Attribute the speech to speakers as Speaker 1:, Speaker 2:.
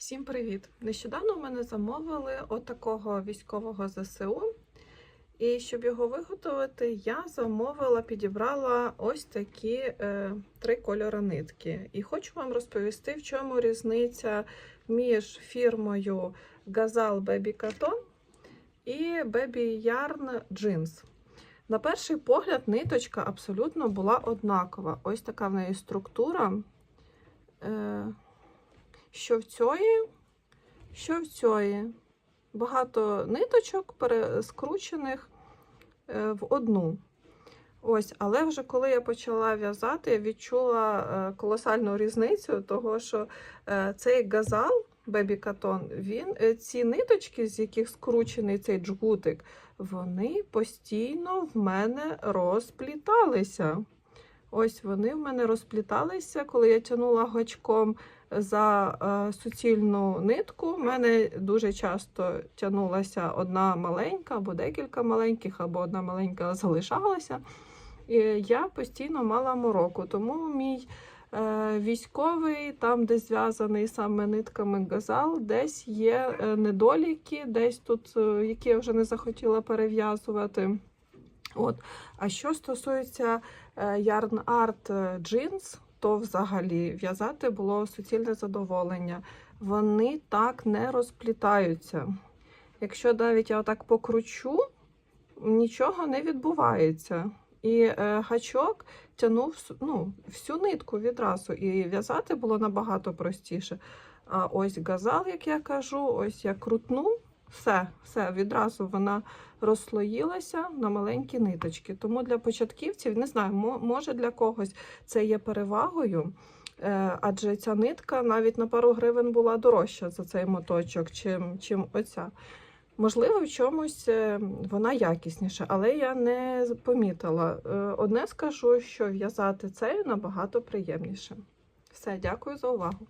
Speaker 1: Всім привіт! Нещодавно в мене замовили отакого військового ЗСУ. І щоб його виготовити, я замовила, підібрала ось такі е, три кольори нитки. І хочу вам розповісти, в чому різниця між фірмою Gazal Baby Cotton і Baby Yarn Jeans. На перший погляд, ниточка абсолютно була однакова. Ось така в неї структура. Е, що в цієї, що в цієї. Багато ниточок перескручених е, в одну. Ось, але вже коли я почала в'язати, я відчула е, колосальну різницю, того що е, цей газал Бебі Катон, він ці ниточки, з яких скручений цей джгутик, вони постійно в мене розпліталися. Ось вони в мене розпліталися, коли я тягнула гачком за е, суцільну нитку. В мене дуже часто тягнулася одна маленька, або декілька маленьких, або одна маленька залишалася. І я постійно мала мороку. Тому мій е, військовий, там, де зв'язаний саме нитками газал, десь є е, недоліки, десь тут, які я вже не захотіла перев'язувати. От. А що стосується е, Yarn Art Jeans, то взагалі в'язати було суцільне задоволення. Вони так не розплітаються. Якщо навіть я отак покручу, нічого не відбувається. І е, гачок тягнув ну, всю нитку відразу, і в'язати було набагато простіше. А ось газал, як я кажу, ось я крутну, все, все, відразу вона розслоїлася на маленькі ниточки. Тому для початківців, не знаю, може для когось це є перевагою, е, адже ця нитка навіть на пару гривень була дорожча за цей моточок, чим, чим оця. Можливо, в чомусь е, вона якісніша, але я не помітила. Е, одне скажу, що в'язати цею набагато приємніше. Все, дякую за увагу.